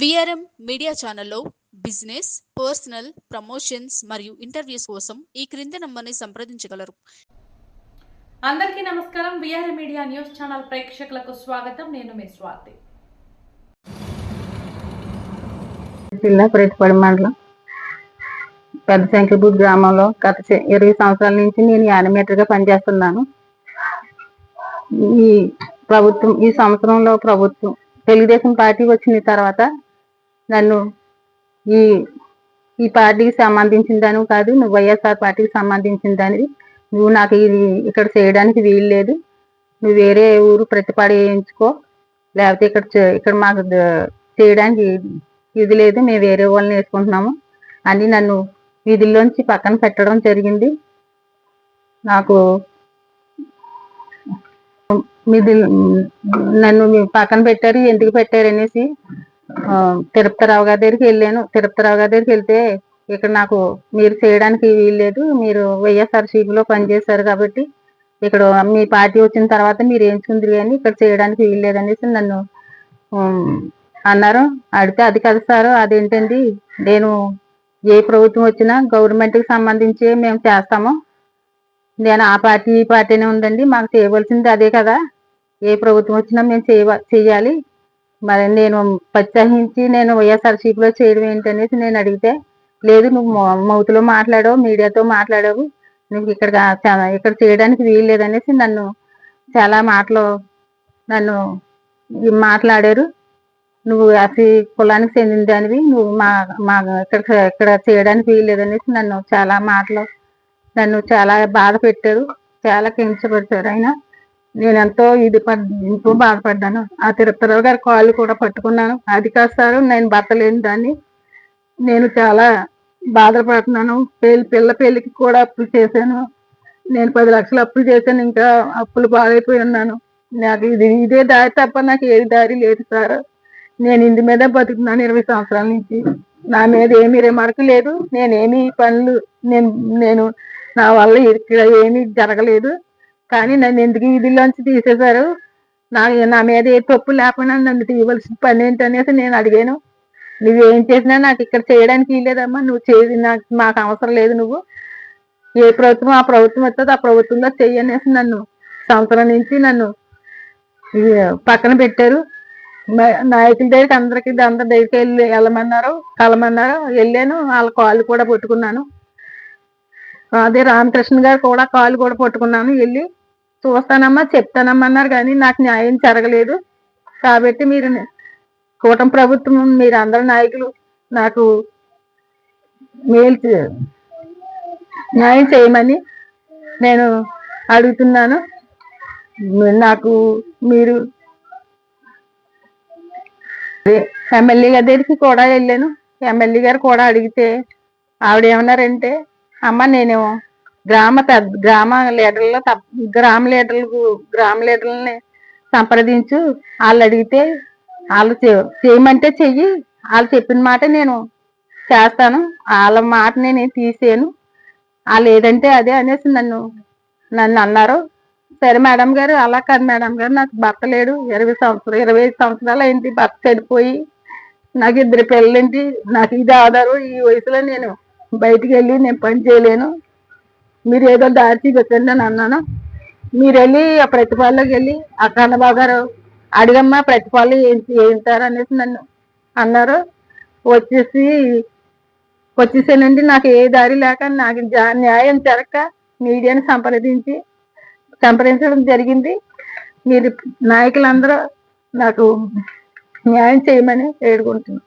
VRM media ఛానల్లో business personal promotions మరియు interviews కోసం ఈ క్రింది నంబర్ని సంప్రదించగలరు. అందరికీ నమస్కారం. విఆర్ మీడియా న్యూస్ ఛానల్ ప్రేక్షకులకు స్వాగతం. నేను మీ స్వాతి. జిల్లా ప్రేటపాడు మండలం పెద్ద శంకరపూర్ గ్రామంలో గత ఇరవై సంవత్సరాల నుంచి నేను యానిమేటర్గా పనిచేస్తున్నాను. ఈ ప్రభుత్వం ఈ సంవత్సరంలో ప్రభుత్వం తెలుగుదేశం పార్టీ వచ్చిన తర్వాత నన్ను ఈ ఈ పార్టీకి సంబంధించిన దానివి కాదు నువ్వు వైఎస్ఆర్ పార్టీకి సంబంధించిన దానివి నువ్వు నాకు ఇది ఇక్కడ చేయడానికి వీలు లేదు. నువ్వు వేరే ఊరు ప్రతిపాడు వేయించుకో లేకపోతే ఇక్కడ చే- ఇక్కడ మాకు చేయడానికి ఇది లేదు. మేము వేరే వాళ్ళని వేసుకుంటున్నాము. అని నన్ను వీధుల్లోంచి పక్కన పెట్టడం జరిగింది. నాకు మీది నన్ను పక్కన పెట్టారు. ఎందుకు పెట్టారు అనేసి తిరుపతిరావు గారి దగ్గరికి వెళ్ళాను. తిరుపతిరావు గారి దగ్గరికి వెళ్తే ఇక్కడ నాకు మీరు చేయడానికి వీల్లేదు. మీరు వైఎస్ఆర్సీపీలో పనిచేశారు కాబట్టి ఇక్కడ మీ పార్టీ వచ్చిన తర్వాత మీరు ఎంచుకుందరు కానీ ఇక్కడ చేయడానికి వీల్లేదు అనేసి నన్ను అన్నారు. అడిగితే అది కదా సార్ అదేంటండి? నేను ఏ ప్రభుత్వం వచ్చినా గవర్నమెంట్కి సంబంధించి మేము చేస్తాము. నేను ఆ పార్టీ ఈ పార్టీనే ఉందండి మాకు చేయవలసింది అదే కదా. ఏ ప్రభుత్వం వచ్చినా మేము చేయాలి. మరి నేను ప్రత్యహించి నేను వైఎస్ఆర్సీపీలో చేయడం ఏంటనేసి నేను అడిగితే లేదు నువ్వు మౌ- మౌతులో మాట్లాడావు మీడియాతో మాట్లాడావు నువ్వు ఇక్కడ ఇక్కడ చేయడానికి వీలు లేదనేసి నన్ను చాలా మాటలు నన్ను మాట్లాడారు. నువ్వు అసి కులానికి చెందిన దానివి నువ్వు మా మా ఇక్కడ ఇక్కడ చేయడానికి వీలు లేదనేసి నన్ను చాలా మాటలు నన్ను చాలా బాధ పెట్టారు చాలా కించపడతారు ఆయన. నేను ఎంతో ఇది పడ్ ఎంతో బాధపడ్డాను. ఆ తిరుపతిరావు గారి కాళ్ళు కూడా పట్టుకున్నాను. అది కాదు సార్ నేను భర్త లేని దాన్ని. నేను చాలా బాధపడుతున్నాను. పెళ్ళి పిల్ల పెళ్ళికి కూడా అప్పులు చేశాను. నేను పది లక్షలు అప్పులు చేశాను. ఇంకా అప్పులు బాగైపోయి ఉన్నాను. నాకు ఇది ఇదే దారి తప్ప నాకు ఏది దారి లేదు సార్. నేను ఇంటి మీద బతుకుతున్నాను ఇరవై సంవత్సరాల నుంచి. నా మీద ఏమీ రిమార్క్ లేదు. నేనేమి పనులు నేను నేను నా వల్ల ఇక్కడ ఏమీ జరగలేదు. కానీ నన్ను ఎందుకు ఇదిలోంచి తీసేశారు? నా నా మీద ఏ తప్పు లేకుండా నన్ను తీయవలసిన పని ఏంటనేసి నేను అడిగాను. నువ్వేం చేసినా నాకు ఇక్కడ చేయడానికి లేదమ్మా నువ్వు చేసి నాకు మాకు అవసరం లేదు నువ్వు. ఏ ప్రభుత్వం ఆ ప్రభుత్వం వస్తుంది ఆ ప్రభుత్వంలో చెయ్యనేసి నన్ను సంవత్సరం నుంచి నన్ను పక్కన పెట్టారు. నాయకుల దగ్గరికి అందరికి అందరి దగ్గరికి వెళ్ళి వెళ్ళమన్నారు కలమన్నారు. వెళ్ళాను వాళ్ళ కాళ్ళు కూడా పట్టుకున్నాను. అదే రామకృష్ణ గారు కూడా కాళ్ళు కూడా పట్టుకున్నాను. వెళ్ళి చూస్తానమ్మా చెప్తానమ్మా అన్నారు కానీ నాకు న్యాయం జరగలేదు. కాబట్టి మీరు కూటమి ప్రభుత్వం మీరు అందరు నాయకులు నాకు మేలు చే- న్యాయం చేయమని నేను అడుగుతున్నాను. నాకు మీరు ఎమ్మెల్యే గారి దగ్గరికి కూడా వెళ్ళాను. ఎమ్మెల్యే గారు కూడా అడిగితే ఆవిడ ఏమన్నారంటే అమ్మ నేను గ్రామ పెద్ద గ్రామ లీడర్లో తప్ప- గ్రామ లీడర్లకు గ్రామ లీడర్లని సంప్రదించు. వాళ్ళు అడిగితే వాళ్ళు చేయమంటే చెయ్యి. వాళ్ళు చెప్పిన మాట నేను చేస్తాను. వాళ్ళ మాట నేను తీసేను వాళ్ళు ఏదంటే అదే అనేసి నన్ను నన్ను అన్నారు. సరే మేడం గారు అలా కాదు మేడం గారు నాకు భర్త లేడు. ఇరవై సంవత్సరాలు ఇరవై ఐదు సంవత్సరాలు అయింది. భర్త చనిపోయి నాకు ఇద్దరు పిల్లలేంటి నాకు ఇది ఆధారం. ఈ వయసులో నేను బయటికి వెళ్ళి నేను పని చేయలేను. మీరు ఏదో దారి చూపించండి అని అన్నాను. మీరు వెళ్ళి ఆ ప్రతిపాలలోకి వెళ్ళి ఆ కన్నబాబు గారు అడిగమ్మా ప్రతిపాలు ఏం ఏంటారు అనేసి నన్ను అన్నారు. వచ్చేసి వచ్చేసానండి నాకు ఏ దారి లేక నాకు న్యాయం జరగక మీడియాని సంప్రదించి సంప్రదించడం జరిగింది. మీరు నాయకులందరూ నాకు న్యాయం చేయమని వేడుకుంటున్నాను.